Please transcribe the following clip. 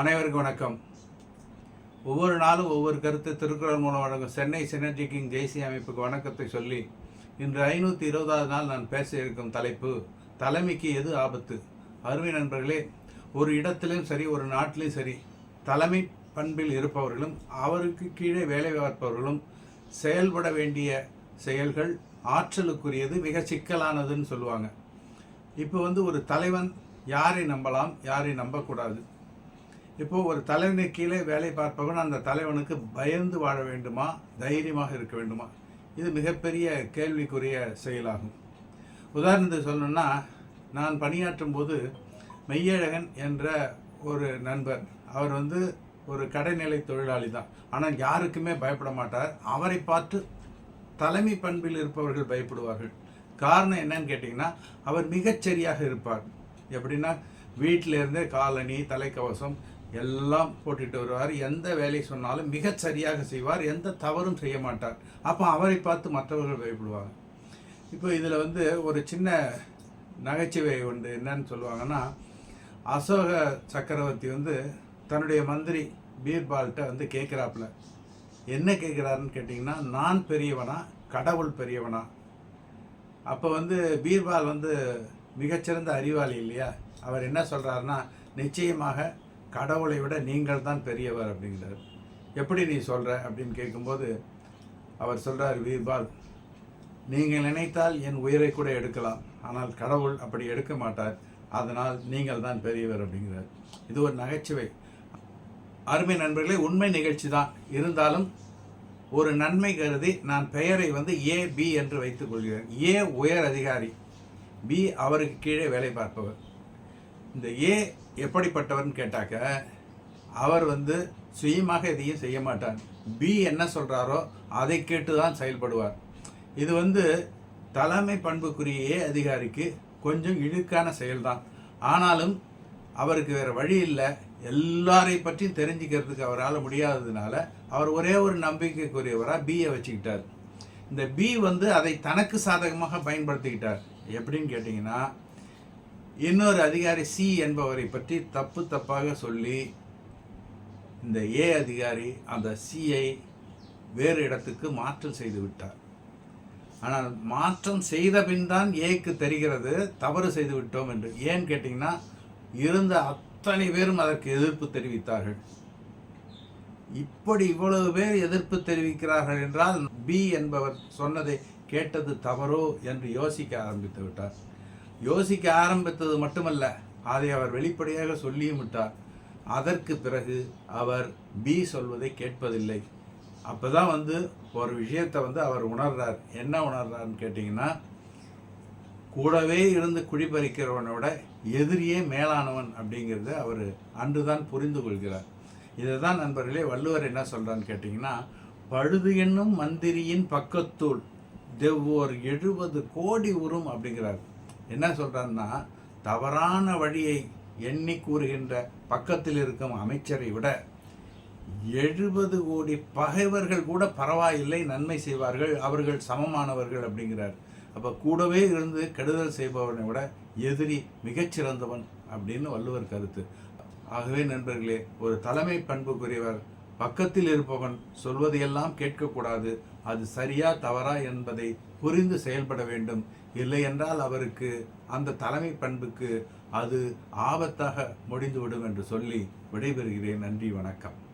அனைவருக்கும் வணக்கம். ஒவ்வொரு நாளும் ஒவ்வொரு கருத்து திருக்குறள் மூலம் வழங்கும் சென்னை சினர்ஜி கிங் ஜெய்சி அமைப்புக்கு வணக்கத்தை சொல்லி இன்று ஐநூற்றி இருபதாவது நாள் நான் பேச இருக்கும் தலைப்பு தலைமைக்கு எது ஆபத்து? அருமை நண்பர்களே ஒரு இடத்திலும் சரி ஒரு நாட்டிலும் சரி தலைமை பண்பில் இருப்பவர்களும் அவருக்கு கீழே வேலை பார்ப்பவர்களும் செயல்பட வேண்டிய செயல்கள் ஆற்றலுக்குரியது மிக சிக்கலானதுன்னு சொல்லுவாங்க. இப்போ வந்து ஒரு தலைவன் யாரை நம்பலாம் யாரை நம்பக்கூடாது? இப்போது ஒரு தலைவனை கீழே வேலை பார்ப்பவன் அந்த தலைவனுக்கு பயந்து வாழ வேண்டுமா? தைரியமாக இருக்க வேண்டுமா? இது மிகப்பெரிய கேள்விக்குரிய செயலாகும். உதாரணத்துக்கு சொல்லணும்னா நான் பணியாற்றும் போது மெய்யழகன் என்ற ஒரு நண்பர் அவர் வந்து ஒரு கடைநிலை தொழிலாளி தான். ஆனால் யாருக்குமே பயப்பட மாட்டார். அவரை பார்த்து தலைமை பண்பில் இருப்பவர்கள் பயப்படுவார்கள். காரணம் என்னன்னு கேட்டிங்கன்னா அவர் மிகச்சரியாக இருப்பார். எப்படின்னா வீட்டிலேருந்தே காலணி தலைக்கவசம் எல்லாம் போட்டுட்டு வருவார். எந்த வேலை சொன்னாலும் மிகச் சரியாக செய்வார். எந்த தவறும் செய்ய மாட்டார். அப்போ அவரை பார்த்து மற்றவர்கள் பயப்படுவாங்க. இப்போ இதில் வந்து ஒரு சின்ன நகைச்சுவை உண்டு. என்னன்னு சொல்லுவாங்கன்னா அசோக சக்கரவர்த்தி வந்து தன்னுடைய மந்திரி பீர்பால்கிட்ட வந்து கேட்குறாப்புல. என்ன கேட்குறாருன்னு கேட்டிங்கன்னா நான் பெரியவனா கடவுள் பெரியவனா? அப்போ வந்து பீர்பால் வந்து மிகச்சிறந்த அறிவாளி இல்லையா? அவர் என்ன சொல்கிறாருன்னா நிச்சயமாக கடவுளை விட நீங்கள் தான் பெரியவர் அப்படிங்கிறார். எப்படி நீ சொல்கிற அப்படின்னு கேட்கும்போது அவர் சொல்கிறார் வீர்பால் நீங்கள் நினைத்தால் என் உயிரை கூட எடுக்கலாம் ஆனால் கடவுள் அப்படி எடுக்க மாட்டார். அதனால் நீங்கள் தான் பெரியவர் அப்படிங்கிறார். இது ஒரு நகைச்சுவை. அருமை நண்பர்களே உண்மை நிகழ்ச்சி தான் இருந்தாலும் ஒரு நன்மை கருதி நான் பெயரை வந்து ஏ பி என்று வைத்துக் கொள்கிறேன். ஏ உயர் அதிகாரி. பி அவருக்கு கீழே வேலை பார்ப்பவர். இந்த ஏ எப்படிப்பட்டவர்னு கேட்டாக்க அவர் வந்து சுயமாக எதையும் செய்ய மாட்டார். பி என்ன சொல்கிறாரோ அதை கேட்டு தான் செயல்படுவார். இது வந்து தலைமை பண்புக்குரிய அதிகாரிக்கு கொஞ்சம் இழுக்கான செயல்தான். ஆனாலும் அவருக்கு வேறு வழி இல்லை. எல்லாரை பற்றியும் தெரிஞ்சுக்கிறதுக்கு அவரால் முடியாததுனால அவர் ஒரே ஒரு நம்பிக்கைக்குரியவராக பியை வச்சுக்கிட்டார். இந்த பி வந்து அதை தனக்கு சாதகமாக பயன்படுத்திக்கிட்டார். எப்படின்னு கேட்டிங்கன்னா இன்னொரு அதிகாரி சி என்பவரை பற்றி தப்பு தப்பாக சொல்லி இந்த ஏ அதிகாரி அந்த சியை வேறு இடத்துக்கு மாற்றம் செய்து விட்டார். ஆனால் மாற்றம் செய்த பின் தான் ஏக்கு தெரிகிறது தவறு செய்து விட்டோம் என்று. ஏன்னு கேட்டிங்கன்னா இருந்த அத்தனை பேரும் அதற்கு எதிர்ப்பு தெரிவித்தார்கள். இப்படி இவ்வளவு பேர் எதிர்ப்பு தெரிவிக்கிறார்கள் என்றால் பி என்பவர் சொன்னதை கேட்டது தவறோ என்று யோசிக்க ஆரம்பித்து விட்டார். யோசிக்க ஆரம்பித்தது மட்டுமல்ல அதை அவர் வெளிப்படையாக சொல்லியும் விட்டார். அதற்கு பிறகு அவர் பி சொல்வதை கேட்பதில்லை. அப்போ தான் வந்து ஒரு விஷயத்தை வந்து அவர் உணர்றார். என்ன உணர்றாருன்னு கேட்டிங்கன்னா கூடவே இருந்து குடிபறிக்கிறவனோட எதிரியே மேலானவன் அப்படிங்கிறத அவர் அன்றுதான் புரிந்து கொள்கிறார். இதை தான் நண்பர்களே வள்ளுவர் என்ன சொல்கிறான்னு கேட்டிங்கன்னா பழுது என்னும் மந்திரியின் பக்கத்துள் தெவ்வோர் எழுபது கோடி உறும் அப்படிங்கிறார். என்ன சொல்கிறாருன்னா தவறான வழியை எண்ணி கூறுகின்ற பக்கத்தில் இருக்கும் அமைச்சரை விட எழுபது கோடி பகைவர்கள் கூட பரவாயில்லை நன்மை செய்வார்கள் அவர்கள் சமமானவர்கள் அப்படிங்கிறார். அப்போ கூடவே இருந்து கெடுதல் செய்பவனை விட எதிரி மிகச்சிறந்தவன் அப்படின்னு வள்ளுவர் கருத்து. ஆகவே நண்பர்களே ஒரு தலைமை பண்புக்குரியவர் பக்கத்தில் இருப்பவன் சொல்வதையெல்லாம் கேட்கக்கூடாது. அது சரியா தவறா என்பதை புரிந்து செயல்பட வேண்டும். இல்லை என்றால் அவருக்கு அந்த தலைமை பண்புக்கு அது ஆபத்தாக முடிந்துவிடும் என்று சொல்லி விடைபெறுகிறேன். நன்றி வணக்கம்.